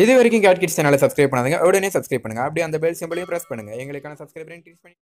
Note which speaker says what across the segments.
Speaker 1: இது வரைக்கும் gate kids சேனலை சப்ஸ்கிரைப் பண்ணாதுங்க. உடனே சப்ஸ்கிரைப் பண்ணுங்க. அப்படியே அந்த பெல் சிம்பிளையும் ப்ரெஸ் பண்ணுங்க. எங்களுக்கான சப்ஸ்கிரைபர் இன்க்ரீஸ் பண்ணி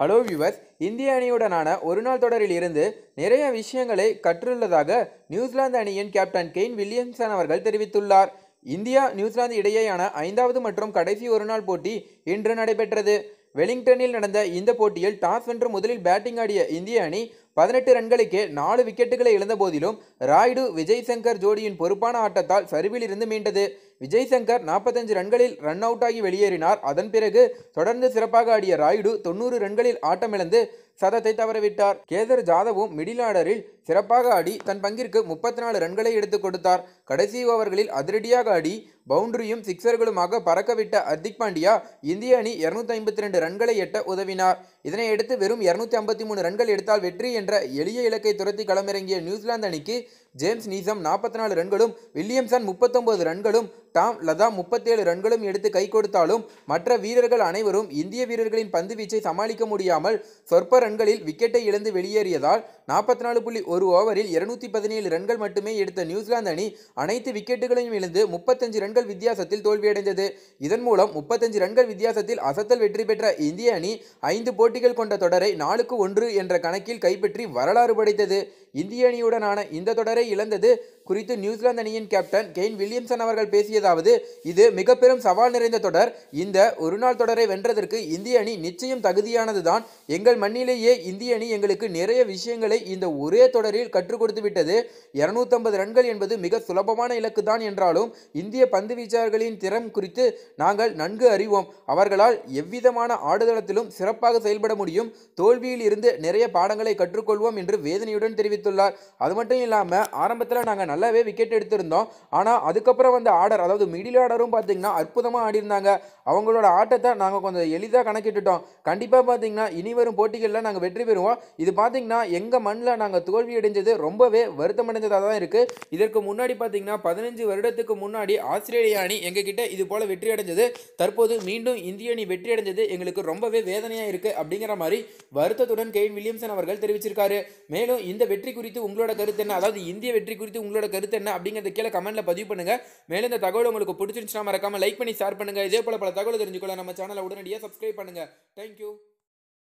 Speaker 1: ஹலோ வியூவர்ஸ் இந்திய அணியுடனான ஒருநாள் தொடரில் இருந்து நிறைய விஷயங்களை கற்றுள்ளதாக நியூசிலாந்து அணியின் கேப்டன் கெயின் வில்லியம்சன் அவர்கள் தெரிவித்துள்ளார். இந்தியா நியூசிலாந்து இடையேயான ஐந்தாவது மற்றும் கடைசி ஒருநாள் போட்டி இன்று நடைபெற்றது. வெலிங்டனில் நடந்த இந்த போட்டியில் டாஸ் வென்று முதலில் பேட்டிங் ஆடிய இந்திய அணி பதினெட்டு ரன்களுக்கே நாலு விக்கெட்டுகளை இழந்த போதிலும் ராய்டு விஜய் சங்கர் ஜோடியின் பொறுப்பான ஆட்டத்தால் சரிவில் இருந்து மீண்டது. விஜய் சங்கர் நாற்பத்தஞ்சு ரன்களில் ரன் அவுட் ஆகி வெளியேறினார். அதன் பிறகு தொடர்ந்து சிறப்பாக ஆடிய ராயுடு தொண்ணூறு ரன்களில் ஆட்டமிழந்து சதத்தை தவறவிட்டார். கேதர் ஜாதவும் மிடில் ஆர்டரில் சிறப்பாக ஆடி தன் பங்கிற்கு முப்பத்தி நாலு ரன்களை எடுத்துக் கொடுத்தார். கடைசி ஓவர்களில் அதிரடியாக ஆடி பவுண்டரியும் சிக்சர்களுமாக பறக்கவிட்ட ஹர்திக் பாண்டியா இந்திய அணி இருநூத்தி ஐம்பத்தி ரெண்டு ரன்களை எட்ட உதவினார். இதனையடுத்து வெறும் இருநூத்தி ஐம்பத்தி மூணு ரன்கள் எடுத்தால் வெற்றி என்ற எளிய இலக்கை துரத்தி களமிறங்கிய நியூசிலாந்து அணிக்கு ஜேம்ஸ் நீசம் நாற்பத்தி நாலு ரன்களும் வில்லியம்சன் முப்பத்தொன்பது ரன்களும் டாம் லதா முப்பத்தேழு ரன்களும் எடுத்து கை கொடுத்தாலும் மற்ற வீரர்கள் அனைவரும் இந்திய வீரர்களின் பந்து வீச்சை சமாளிக்க முடியாமல் சொற்ப ரன்களில் விக்கெட்டை இழந்து வெளியேறியதால் நாற்பத்தி நாலு புள்ளி ஒரு ஓவரில் இருநூத்தி பதினேழு ரன்கள் மட்டுமே எடுத்த நியூசிலாந்து அணி அனைத்து விக்கெட்டுகளையும் இழந்து முப்பத்தஞ்சு ரன்கள் வித்தியாசத்தில் தோல்வியடைந்தது. இதன் மூலம் முப்பத்தஞ்சு ரன்கள் வித்தியாசத்தில் அசத்தல் வெற்றி பெற்ற இந்திய அணி ஐந்து போட்டிகள் கொண்ட தொடரை நாலுக்கு ஒன்று என்ற கணக்கில் கைப்பற்றி வரலாறு படைத்தது. இந்திய அணியுடனான இந்த தொடரை இழந்தது குறித்து நியூசிலாந்து அணியின் கேப்டன் கெயின் வில்லியம்சன் அவர்கள் பேசியதாவது இது மிக பெரும் சவால் நிறைந்த தொடர். இந்த ஒருநாள் தொடரை வென்றதற்கு இந்திய அணி நிச்சயம் தகுதியானதுதான். எங்கள் மண்ணிலேயே இந்திய அணி எங்களுக்கு நிறைய விஷயங்களை இந்த ஒரே தொடரில் கற்றுக் கொடுத்து விட்டது. இருநூத்தம்பது ரன்கள் என்பது மிக சுலபமான இலக்கு தான் என்றாலும் இந்திய பந்து வீச்சாளர்களின் திறம் குறித்து நாங்கள் நன்கு அறிவோம். அவர்களால் எவ்விதமான ஆடுதளத்திலும் சிறப்பாக செயல்பட முடியும். தோல்வியில் இருந்து நிறைய பாடங்களை கற்றுக்கொள்வோம் என்று வேதனையுடன் தெரிவித்துள்ளார். அது மட்டும் இல்லாமல் ஆரம்பத்தில் நாங்கள் நல்லாவே விக்கெட் எடுத்திருந்தோம். ஆனால் அதுக்கப்புறம் வந்த ஆர்டர் அதாவது மிடில் ஆர்டரும் பார்த்தீங்கன்னா அற்புதமாக ஆடிருந்தாங்க அவங்களோட ஆட்டத்தை நாங்கள் கொஞ்சம் எளிதாக கணக்கிட்டுட்டோம். கண்டிப்பாக பார்த்தீங்கன்னா இனி வரும் போட்டிகளில் நாங்கள் வெற்றி பெறுவோம். இது பார்த்தீங்கன்னா எங்கள் மண்ணில் நாங்கள் தோல்வி அடைஞ்சது ரொம்பவே வருத்தமடைஞ்சதாக தான் இருக்குது இதற்கு முன்னாடி பார்த்தீங்கன்னா பதினஞ்சு வருடத்துக்கு முன்னாடி ஆஸ்திரேலிய அணி எங்ககிட்ட இது போல் வெற்றி அடைஞ்சது. தற்போது மீண்டும் இந்திய அணி வெற்றி அடைஞ்சது எங்களுக்கு ரொம்பவே வேதனையாக இருக்குது அப்படிங்கிற மாதிரி வருத்தத்துடன் கெயின் வில்லியம்சன் அவர்கள் தெரிவிச்சிருக்காரு. மேலும் இந்த வெற்றி குறித்து உங்களோட கருத்து என்ன? அதாவது இந்திய வெற்றி குறித்து உங்களோட கருத்து என்ன? அப்படிங்கிறத கீழே கமெண்ட்டில் பதிவு பண்ணுங்கள் மேலும் இந்த தகவல் உங்களுக்கு பிடிச்சிருந்துச்சுன்னா மறக்காமல் லைக் பண்ணி ஷேர் பண்ணுங்க. இதே போல பல தகவல் தெரிஞ்சுக்கொள்ள நம்ம சேனலை உடனடியாக சப்ஸ்கிரைப் பண்ணுங்கள் தேங்க்யூ